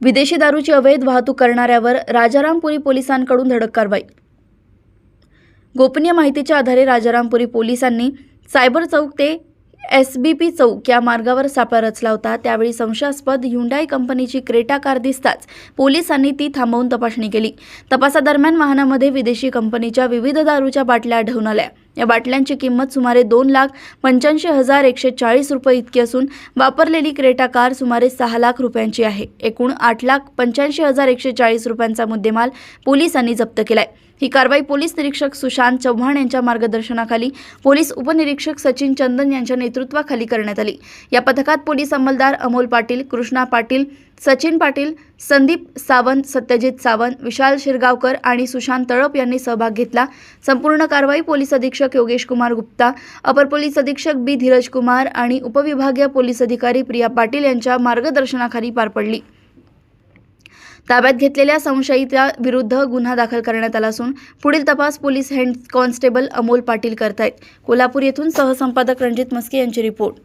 विदेशी दारूची अवैध वाहतूक करणाऱ्यावर राजारामपुरी पोलिसांकडून धडक कारवाई. गोपनीय माहितीच्या आधारे राजारामपुरी पोलिसांनी सायबर चौक ते एस बी पी चौक या मार्गावर सापळा रचला होता त्यावेळी संशयास्पद हुंडाई कंपनीची क्रेटा कार दिसताच पोलिसांनी ती थांबवून तपासणी केली. तपासादरम्यान वाहनामध्ये विदेशी कंपनीच्या विविध दारूच्या बाटल्या आढळून आल्या. या बाटल्यांची किंमत सुमारे दोन लाख पंच्याऐंशी हजार एकशे चाळीस रुपये इतकी असून वापरलेली क्रेटा कार सुमारे सहा लाख रुपयांची आहे. एकूण आठ लाख पंच्याऐंशी हजार एकशे चाळीस रुपयांचा मुद्देमाल पोलिसांनी जप्त केलाय. ही कारवाई पोलीस निरीक्षक सुशांत चव्हाण यांच्या मार्गदर्शनाखाली पोलीस उपनिरीक्षक सचिन चंदन यांच्या नेतृत्वाखाली करण्यात आली. या पथकात पोलीस अंमलदार अमोल पाटील कृष्णा पाटील सचिन पाटील संदीप सावंत सत्यजित सावंत विशाल शिरगावकर आणि सुशांत तळप यांनी सहभाग घेतला. संपूर्ण कारवाई पोलीस अधीक्षक योगेश कुमार गुप्ता अपर पोलीस अधीक्षक बी धीरज कुमार आणि उपविभागीय पोलीस अधिकारी प्रिया पाटील यांच्या मार्गदर्शनाखाली पार पडली. ताब्यात घेतलेल्या संशयिता विरुद्ध गुन्हा दाखल करण्यात आला असून पुढील तपास police head constable Amol Patil करतायत. कोल्हापूर येथून सहसंपादक रणजित मस्के यांची रिपोर्ट.